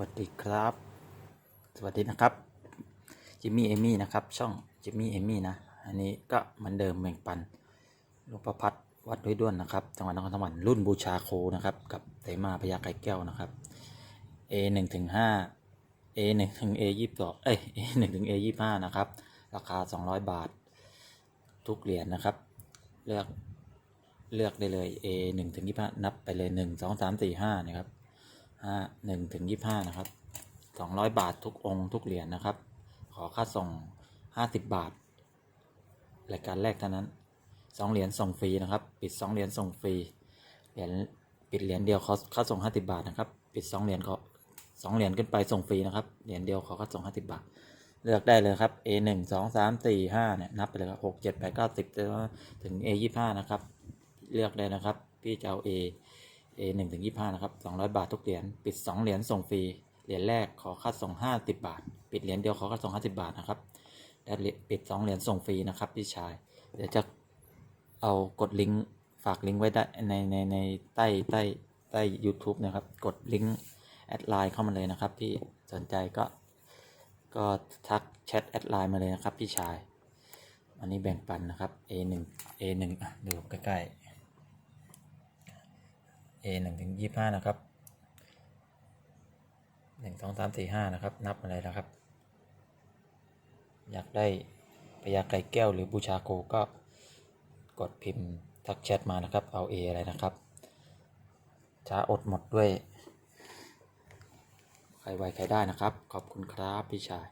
วัสดีครับ สวัสดีนะครับจิมมี่เอมี่นะครับ ช่องจิมมี่เอมี่นะ อันนี้ก็เหมือนเดิมแบ่งปันหลวงประพัดวัดด้วยด้วนนะครับ จังหวัดนครสวรรค์รุ่นบูชาโคนะครับ กับเตมาพญาไก่แก้วนะครับ A หนึ่งถึงห้า A หนึ่งถึง A ยี่สิบสองเอ้ย A หนึ่งถึง A ยี่สิบห้านะครับ ราคาสองร้อยบาท ทุกเหรียญนะครับ เลือกเลือกได้เลย A หนึ่งถึงยี่ห้านับไปเลยหนึ่งสองสามสี่ห้านะครับ ห้าหนึ่งถึงยี่ห้านะครับสองร้อยบาททุกองค์ทุกเหรียญนะครับ ขอค่าส่งห้าสิบบาทรายการแรกเท่านั้นสองเหรียญส่งฟรีนะครับ ปิดสองเหรียญส่งฟรีเหรียญปิดเหรียญเดียวขาค่าส่งห้าสิบบาทนะครับปิดสองเหรียญขาสองเหรียญขึ้นไปส่งฟรีนะครับเหรียญเดียวขอค่าส่งห้าสิบาทเลือกได้เลยครับ A หนึ่งสองสามสี่ห้าเนี่ยนับไปเลยครับหกเจ็ดแปดเก้าสิบถึง A ยี่ห้านะครับ เลือกได้นะครับ พี่จะเอา A A หนึ่งถึงยี่ห้านะครับสองร้อยบาททุกเหรียญ ปิดสองเหรียญส่งฟรี เหรียญแรกขอค่าส่งห้าสิบบาท ปิดเหรียญเดียวขอค่าส่งห้าสิบบาทนะครับและปิดสองเหรียญส่งฟรีนะครับพี่ชาย เดี๋ยวจะเอากดลิงก์ฝากลิงก์ไว้ได้ในในในใต้ใต้ใต้ YouTube นะครับ กดลิงก์แอดไลน์เข้ามาเลยนะครับ ที่สนใจก็ก็ทักแชทแอดไลน์มาเลยนะครับพี่ชาย อันนี้แบ่งปันนะครับ A หนึ่ง A หนึ่งอะดูใกล้ๆ A หนึ่งถึงยี่ห้านะครับหนึ่งสองสามสี่ห้านะครับ นับมาเลยนะครับ อยากได้พยาไก่แก้วหรือบูชาโกก็กดพิมพ์ทักแชทมานะครับ เอา A อะไรนะครับช้าอดหมดด้วย ใครไวใครได้นะครับ ขอบคุณครับพี่ชาย